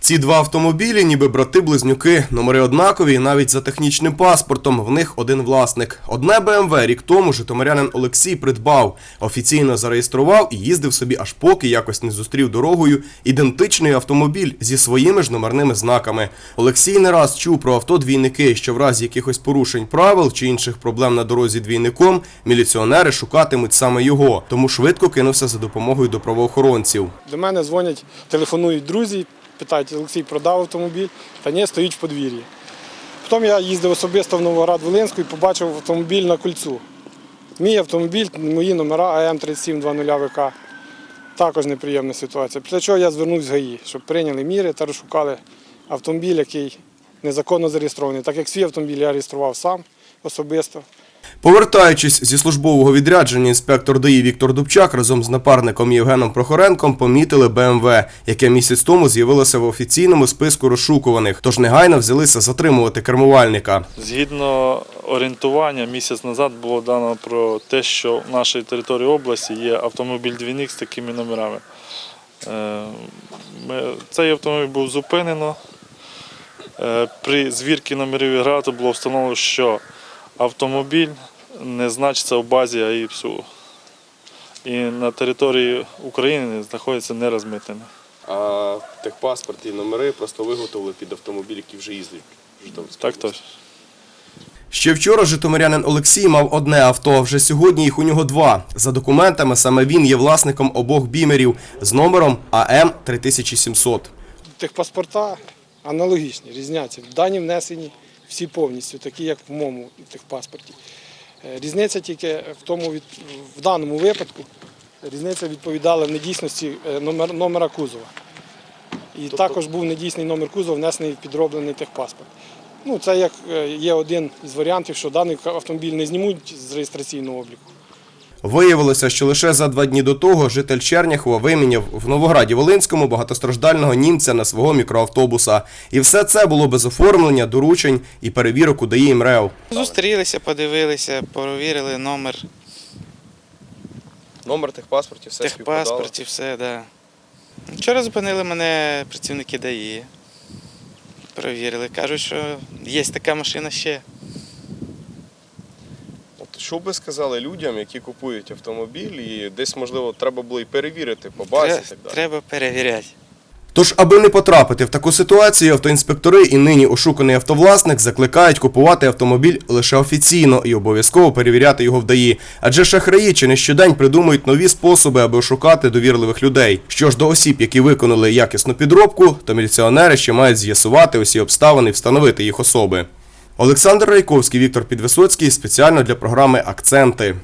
Ці два автомобілі, ніби брати-близнюки, номери однакові, навіть за технічним паспортом. В них один власник. Одне БМВ рік тому житомирянин Олексій придбав, офіційно зареєстрував і їздив собі, аж поки якось не зустрів дорогою ідентичний автомобіль зі своїми ж номерними знаками. Олексій не раз чув про авто двійники, що в разі якихось порушень правил чи інших проблем на дорозі двійником міліціонери шукатимуть саме його, тому швидко кинувся за допомогою до правоохоронців. До мене дзвонять, телефонують друзі, питають, Олексій продав автомобіль, та ні, стоїть в подвір'ї. Потім я їздив особисто в Новоград-Волинську і побачив автомобіль на кольцу. Мій автомобіль, мої номера АМ 3720 ВК. Також неприємна ситуація. Після чого я звернувся в ГАІ, щоб прийняли міри та розшукали автомобіль, який незаконно зареєстрований. Так як свій автомобіль я реєстрував сам особисто. Повертаючись зі службового відрядження, інспектор ДАІ Віктор Дубчак разом з напарником Євгеном Прохоренком помітили БМВ, яке місяць тому з'явилося в офіційному списку розшукуваних, тож негайно взялися затримувати кермувальника. Згідно орієнтування, місяць назад було дано про те, що в нашій території області є автомобіль двійник з такими номерами. Е, Цей автомобіль був зупинено. Е, При звірці номерів іграту було встановлено, що автомобіль не значиться в базі АІПСУ. І на території України знаходиться нерозмитнений. А техпаспорт і номери просто виготовили під автомобіль, який вже їздить. Так точно. Ще вчора житомирянин Олексій мав одне авто, а вже сьогодні їх у нього два. За документами саме він є власником обох бімерів з номером АМ 3700. Техпаспорта аналогічні, різняться. Дані внесені всі повністю, такі як в моєму техпаспорті. Е, Різниця тільки в тому, в даному випадку, різниця відповідала в недійсності е, номер, номера кузова. І також був недійсний номер кузова, внесений в підроблений техпаспорт. Ну, це як е, є один із варіантів, що даний автомобіль не знімуть з реєстраційного обліку. Виявилося, що лише за два дні до того житель Черняхова виміняв в Новограді Волинському багатостраждального німця на свого мікроавтобуса. І все це було без оформлення, доручень і перевірок у ДАІ МРЕО. Зустрілися, подивилися, перевірили номер Номер техпаспортів, все співпадало. техпаспортів, все, да. Вчора зупинили мене працівники ДАІ. Перевірили. Кажуть, що є така машина ще. Що б ви сказали людям, які купують автомобіль, і десь, можливо, треба було і перевірити по базі і так далі. Треба перевіряти. Тож, аби не потрапити в таку ситуацію, автоінспектори і нині ошуканий автовласник закликають купувати автомобіль лише офіційно і обов'язково перевіряти його в ДАІ. Адже шахраї чи не щодень придумують нові способи, аби ошукати довірливих людей. Що ж до осіб, які виконали якісну підробку, то міліціонери ще мають з'ясувати усі обставини і встановити їх особи. Олександр Райковський, Віктор Підвисоцький спеціально для програми Акценти.